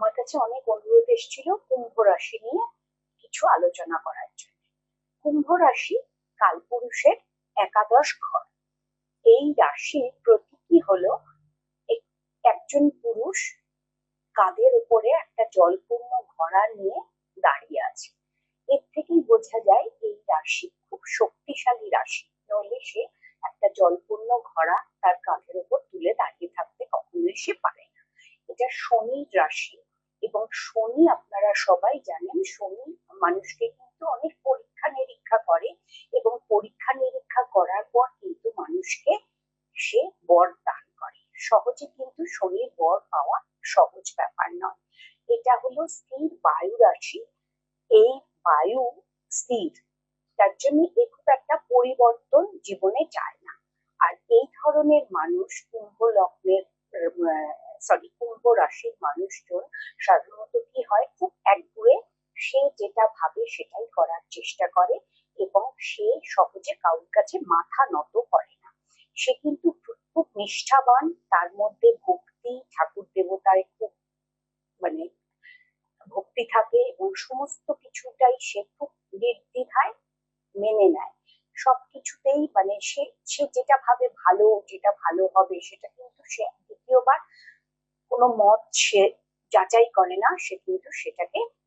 আমার কাছে অনেক অনুরোধ এসেছিল কুম্ভ রাশি নিয়ে কিছু আলোচনা করার জন্য। কুম্ভ রাশি কালপুরুষের একাদশ ঘর। এই রাশির প্রতীকী হলো এক- একজন পুরুষ কাঁধের উপরে একটা জলপূর্ণ ঘোড়া নিয়ে দাঁড়িয়ে আছে। এর থেকেই বোঝা যায় এই রাশি খুব শক্তিশালী রাশি। নইলে সে একটা জলপূর্ণ ঘোড়া তার কাঁধের উপর তুলে দাঁড়িয়ে থাকতে কখনোই সে পারে না। এটা শনির রাশি। শনি আপনারা সবাই জানেন, শনি মানুষকে কিন্তু অনেক পরীক্ষা নিরীক্ষা করে এবং পরীক্ষা নিরীক্ষা করার পর কিন্তু মানুষকে সে বর দান করে। সহজে কিন্তু শনির বর পাওয়া সহজ ব্যাপার নয়। এটা হলো স্থির বায়ু রাশি। এই বায়ু স্থির, তার জন্য এ খুব একটা পরিবর্তন জীবনে চায় না। আর এই ধরনের মানুষ কুম্ভ লগ্নের সরি কুম্ভ রাশির মানুষজন সাধারণত কি হয় খুব একগুয়ে সে যেটা ভাবে সেটাই করার চেষ্টা করে এবং সে সহজে কারোর কাছে মাথা নত করে না। সে কিন্তু খুব- খুব নিষ্ঠাবান, তার মধ্যে ভক্তি, ঠাকুর দেবতায় খুব মানে ভক্তি থাকে এবং সমস্ত কিছুটাই সে খুব নির্দ্বিধায় মেনে নেয়। সবকিছুতেই মানে সে সে যেটা ভাবে ভালো, যেটা ভালো হবে সেটা কিন্তু সে দ্বিতীয়বার কোনো মত সে যাচাই করে না, সে কিন্তু সেটাকে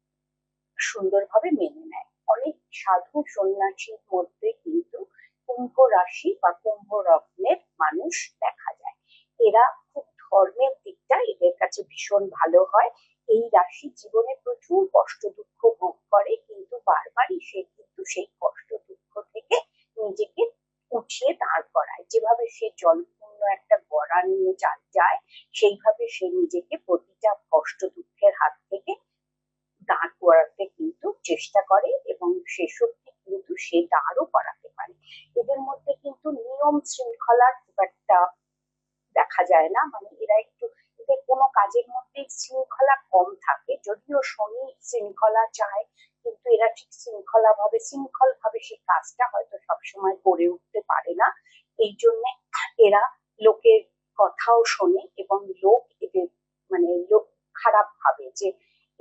সুন্দরভাবে মেনে নেয়। অনেক সাধু সন্ন্যাসীর মধ্যে কিন্তু কুম্ভ রাশি বা কুম্ভ রত্নের মানুষ দেখা যায়। এরা খুব ধর্মের দিকটা এদের কাছে ভীষণ ভালো হয়। এই রাশি জীবনে প্রচুর কষ্ট দুঃখ ভোগ করে কিন্তু বারবারই সে কিন্তু সেই কষ্ট দুঃখ থেকে নিজেকে উঠিয়ে দাঁড় করায়। যেভাবে সে জলপূর্ণ একটা গড়া নিয়ে যায়, সেইভাবে সে নিজেকে প্রতিটা কষ্ট দুঃখের হাত থেকে চেষ্টা করে এবং সে অব্দি কিন্তু সে দাঁড়ও করাতে পারে। এদের মধ্যে কিন্তু নিয়ম শৃঙ্খলার খুব একটা দেখা যায় না। মানে এরা একটু এদের কোনো কাজের মধ্যে শৃঙ্খলা কম থাকে। যদিও শনি শৃঙ্খলা চায়, কিন্তু এরা ঠিক শৃঙ্খলা ভাবে শৃঙ্খল ভাবে সেই কাজটা হয়তো সবসময় করে উঠতে পারে না। এই জন্যে এরা লোকের কথাও শোনে এবং লোক এদের মানে লোক খারাপ ভাবে যে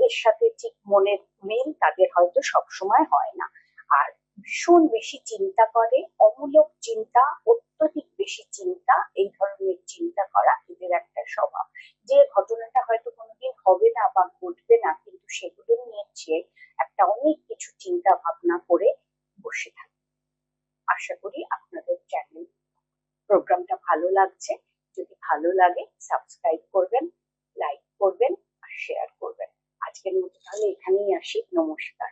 এর সাথে ঠিক মনের মিল তাদের হয়তো সবসময় হয় না। আর ভীষণ বেশি চিন্তা করে, অমূলক চিন্তা, অত্যধিক বেশি চিন্তা, এই ধরনের চিন্তা করা এদের একটা স্বভাব। যে ঘটনাটা হয়তো কোনোদিন হবে না বা ঘটবে না, কিন্তু সেগুলো নিয়ে একটা অনেক কিছু চিন্তা ভাবনা করে বসে থাকে। আশা করি আপনাদের চ্যানেল প্রোগ্রামটা ভালো লাগছে। যদি ভালো লাগে সাবস্ক্রাইব করবেন লাইক করবেন আর শেয়ার করবেন আজকের মতো তাহলে এখানেই আসি নমস্কার।